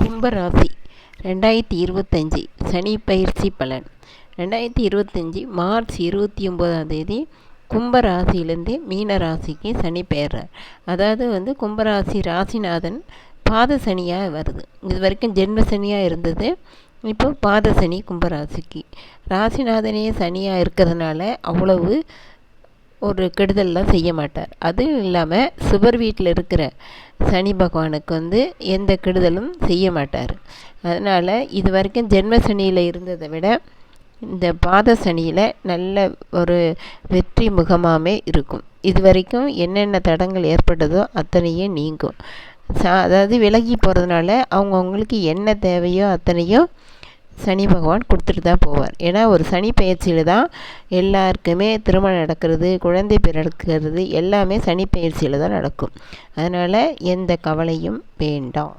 கும்பராசி. ரெண்டாயிரத்தி இருபத்தஞ்சி சனி பயிற்சி பலன். ரெண்டாயிரத்தி இருபத்தஞ்சி மார்ச் இருபத்தி ஒம்போதாம் தேதி கும்பராசியிலேருந்து மீன ராசிக்கு சனி பெயர்றார். அதாவது வந்து கும்பராசி ராசிநாதன் பாத சனியாக வருது. இது வரைக்கும் ஜென்ம சனியாக இருந்தது. இப்போ பாத சனி கும்பராசிக்கு. ராசிநாதனே சனியாக இருக்கிறதுனால அவ்வளவு ஒரு கெடுதல்லாம் செய்ய மாட்டார். அதுவும் இல்லாமல் சுவர் வீட்டில் இருக்கிற சனி பகவானுக்கு வந்து எந்த கெடுதலும் செய்ய மாட்டார். அதனால் இது வரைக்கும் ஜென்ம சனியில் இருந்ததை விட இந்த பாத சனியில் நல்ல ஒரு வெற்றி முகமாகவே இருக்கும். இது வரைக்கும் என்னென்ன தடங்கள் ஏற்பட்டதோ அத்தனையும் நீங்கும். சா அதாவது விலகி போகிறதுனால அவங்கவுங்களுக்கு என்ன தேவையோ அத்தனையும் சனி பகவான் கொடுத்துட்டு தான் போவார். ஏன்னா ஒரு சனி பயிற்சியில் தான் எல்லாருக்குமே திருமணம் நடக்கிறது குழந்தை பிறக்கிறது எல்லாமே சனி பயிற்சியில் தான் நடக்கும். அதனால் எந்த கவலையும் வேண்டாம்.